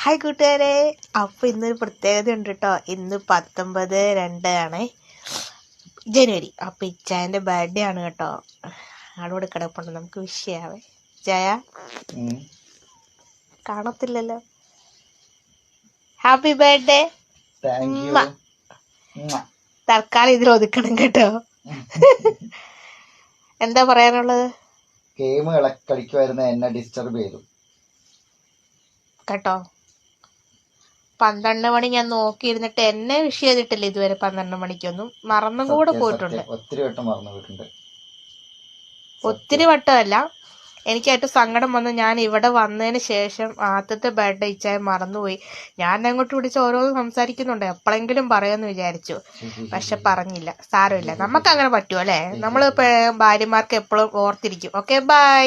Hi കൂട്ടുകാരെ. അപ്പോൾ ഇന്നൊരു പ്രത്യേകത ഉണ്ട് കേട്ടോ ഇന്ന് പത്തൊമ്പത് രണ്ട് ആണ് ജനുവരി. അപ്പോൾ ഇച്ചായന്റെ ബർത്ത്ഡേ ആണ് കേട്ടോ. ആളോട് കിടപ്പുണ്ട്. നമുക്ക് വിഷയാവേ ജയ. കാണത്തില്ലല്ലോ. Happy birthday. തൽക്കാലം ഇതിൽ ഒതുക്കണം കേട്ടോ. എന്താ പറയാനുള്ളത്? ഗെയിം കള- കളിക്കുമായിരുന്ന എന്നെ ഡിസ്റ്റർബ് ചെയ്തു. കേട്ടോ. പന്ത്രണ്ട് മണി ഞാൻ നോക്കിയിരുന്നിട്ട് എന്നെ വിഷ് ചെയ്തിട്ടില്ല ഇതുവരെ പന്ത്രണ്ട് മണിക്കൊന്നും. മറന്നും കൂടെ പോയിട്ടുണ്ട്. ഒത്തിരി വട്ടം മറന്നു പോയിട്ടുണ്ട്. ഒത്തിരി വട്ടമല്ല. എനിക്കായിട്ട് സങ്കടം വന്നു. ഞാൻ ഇവിടെ വന്നതിന് ശേഷം ആദ്യത്തെ ബർത്ത്ഡേ ഇച്ചായ മറന്നുപോയി. ഞാൻ അങ്ങോട്ട് വിളിച്ച് ഓരോന്ന് സംസാരിക്കുന്നുണ്ട്. എപ്പോഴെങ്കിലും പറയാമെന്ന് വിചാരിച്ചു. പക്ഷെ പറഞ്ഞില്ല. സാരമില്ല. നമുക്ക് അങ്ങനെ പറ്റുമോ അല്ലേ നമ്മൾ ഭാര്യമാർക്ക് എപ്പോഴും ഓർത്തിരിക്കും. Okay bye